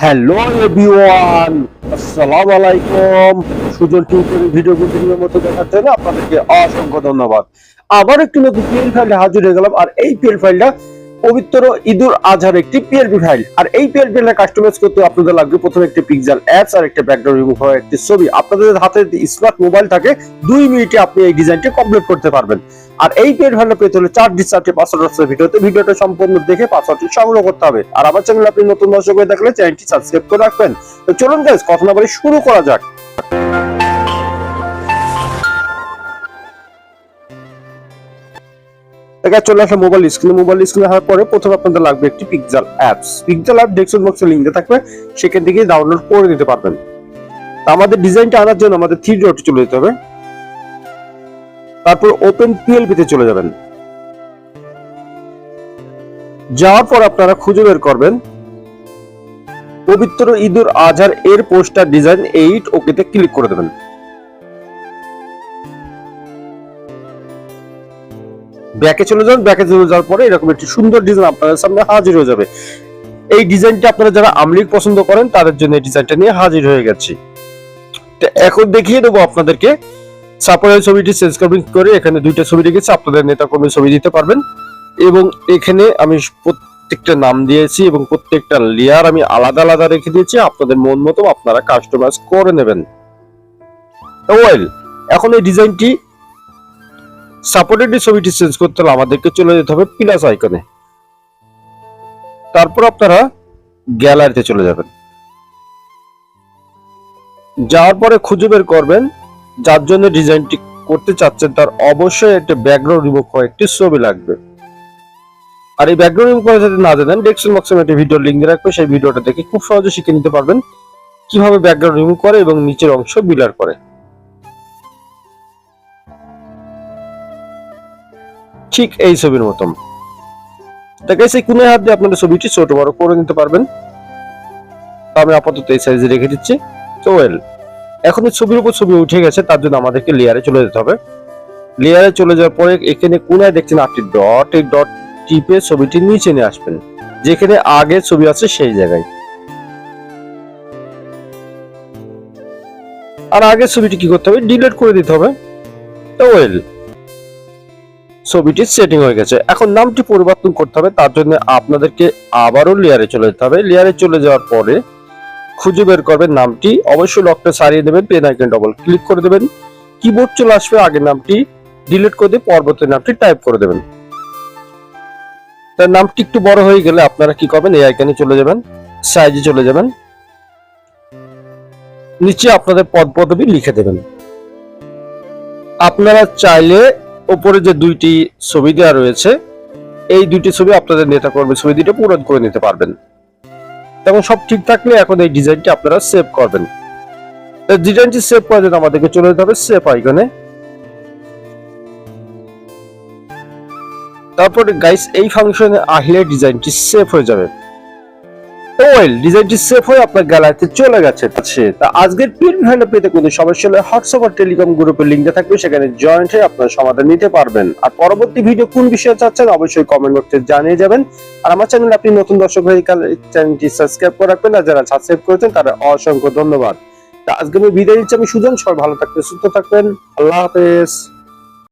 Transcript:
Hello everyone আসসালামু আলাইকুম Sujan tutorial video ভিডিওর মতো দেখার জন্য আপনাদেরকে অসংখ্য ধন্যবাদ। আবার একটি নতুন পিএল ফাইলে হাজির হয়ে গেলাম। আর এই পিএল ফাইলটা পবিত্র ঈদুল আজহার একটি পিএলপি ফাইল আর এই পিএলপি ফাইলটা কাস্টমাইজ করতে আপনাদের লাগবে প্রথমে একটি পিক্সেল অ্যাপস আর একটা ব্যাকগ্রাউন্ড রিমুভ হওয়া একটি ছবি। আপনাদের হাতে যদি স্মার্ট মোবাইল থাকে, দুই মিনিটে আপনি এই ডিজাইনটি কমপ্লিট করতে পারবেন। আর এই পেড ভালো পেতে হলে চার ডিস চারটি পাসওয়ার্ড আছে ভিডিওতে। ভিডিওটা সম্পূর্ণ দেখে পাসওয়ার্ডটি সংগ্রহ করতে হবে। আর আমার চ্যানেল আপনি নতুন দর্শক হয়ে থাকলে চ্যানেলটি সাবস্ক্রাইব করে রাখবেন। তো চলুন গাইস কথা না শুরু করা যাক। দেখা চলে আসলে মোবাইল স্ক্রিনে মোবাইল স্ক্রিনে আসার পরে প্রথমে আপনাদের লাগবে একটি pixel apps pixel app desktop বক্সে দেওয়া থাকবে। সেখান থেকে ডাউনলোড করে নিতে পারবেন। আমাদের ডিজাইনটা আনার জন্য আমাদের থ্রি ডটে চলে যেতে হবে। তারপর ওপেন পিএলপি তে চলে যাবেন। যাওয়ার পর আপনারা খুঁজে বের করবেন। পবিত্র ঈদুল আজহার এর পোস্টার ডিজাইন এইট ওকেতে ক্লিক করে দেবেন। ব্যাকে চলে যান, ব্যাকে চলে যাওয়ার পরে এরকম একটি সুন্দর ডিজাইন আপনাদের সামনে হাজির হয়ে যাবে। এই ডিজাইনটা আপনারা যারা আমলিক পছন্দ করেন, তাদের জন্য এই ডিজাইনটা নিয়ে হাজির হয়ে গেছি। এখন দেখিয়ে দেবো আপনাদেরকে। সাপোর্টের ছবিটি চেঞ্জ করবেন করে এখানে দুইটা ছবি রেখেছি, আপনাদের নেতা কর্মী ছবি দিতে পারবেন। এবং এখানে আমি প্রত্যেকটা নাম দিয়েছি এবং প্রত্যেকটা লেয়ার আমি আলাদা আলাদা রেখে দিয়েছি, আপনাদের মন মতো আপনারা কাস্টমাইজ করে নেবেন। ওয়েল এখন এই ডিজাইনটি সাপোর্টেড ছবিটি চেঞ্জ করতে হলে আমাদেরকে চলে যেতে হবে প্লাস আইকনে তারপর আপনারা গ্যালারিতে চলে যাবেন। যাওয়ার পরে খুঁজে বের করবেন, যার জন্য ডিজাইনটি করতে চাচ্ছেন তার অবশ্যই একটা ব্যাকগ্রাউন্ড রিমুভ করা একটি ছবি লাগবে। আর এই ব্যাকগ্রাউন্ড রিমুভ করা যদি না জানেন ডেস্কটপ বক্সে আমি একটা ভিডিও লিঙ্ক দিয়ে রাখব, সেই ভিডিওটা দেখে খুব সহজে শিখে নিতে পারবেন কীভাবে ব্যাকগ্রাউন্ড রিমুভ করে এবং নিচের অংশ বিলার করে। ঠিক এই ছবির মতন। দেখা যাচ্ছে কোন হাত দিয়ে আপনাদের ছবিটি ছোট বড় করে নিতে পারবেন। আমি আপাতত এই সাইজে রেখে দিচ্ছি। তো ওয়েল এখন ছবির উপর ছবি উঠে গেছে, তার জন্য আমাদেরকে লেয়ারে চলে যেতে হবে। লেয়ারে চলে যাওয়ার পরে এখানে কোনায় দেখছেন আপনি ডট এই ডট টিপে ছবিটি নিচে নিয়ে আসবেন। যেখানে আগে ছবি আছে সেই জায়গায়। আর আগে ছবিটি কি করতে হবে? ডিলিট করে দিতে হবে। তো ওয়েল ছবিটি সেটিং হয়ে গেছে। এখন নামটি পরিবর্তন করতে হবে, তার জন্য আপনাদেরকে আবারও লেয়ারে চলে যেতে হবে। লেয়ারে চলে যাওয়ার পরে খুঁজে বের করবেন নামটি, অবশ্যই লকটা সারিয়ে দেবেন পেন আইকন ডবল ক্লিক করে দেবেন। কিবোর্ড চলে আসবে, আগের নামটি ডিলিট করে দিয়ে পরবর্তী নামটি টাইপ করে দেবেন। তার নামটি একটু বড় হয়ে গেলে আপনারা কি করবেন, এই আইকনে চলে যাবেন সাইজে চলে যাবেন। নিচে আপনাদের পদ পদবি লিখে দেবেন। আপনারা চাইলে উপরে যে দুইটি ছবি দেওয়া রয়েছে, এই দুইটি ছবি আপনাদের নেতা কর্মী ছবি দুটো পূরণ করে নিতে পারবেন। এবং সব ঠিক থাকলে এখন এই ডিজাইনটি আপনারা সেভ করবেন। ডিজাইনটি সেভ করার জন্য আমাদেরকে চলে যেতে হবে সেভ আইকনে। তারপরে গাইস এই ফাংশনে আসলে ডিজাইনটি সেভ হয়ে যাবে। ওয়েল ডিজাইনটি সেভ হয়ে আপনার গ্যালারিতে চলে গেছে। আছে তা আজকের প্রিন্ট ভ্যালু পেতে কোনো সমস্যা হলে হোয়াটসঅ্যাপ আর টেলিকম গ্রুপের লিঙ্কটা থাকবে, সেখানে জয়েন্ট হয়ে আপনার সমাধান নিতে পারবেন। আর পরবর্তী ভিডিও কোন বিষয়ে চাচ্ছেন অবশ্যই কমেন্ট বক্সে জানিয়ে যাবেন। আর আমার চ্যানেল আপনি নতুন দর্শক হয়ে চ্যানেলটি সাবস্ক্রাইব করে রাখবেন, আর যারা সাবস্ক্রাইব করেছেন, তাদের অসংখ্য ধন্যবাদ। তা আজকে আমি বিদায় নিচ্ছি, আমি সুজন, সবাই ভালো থাকবেন, সুস্থ থাকবেন, আল্লাহ হাফেজ।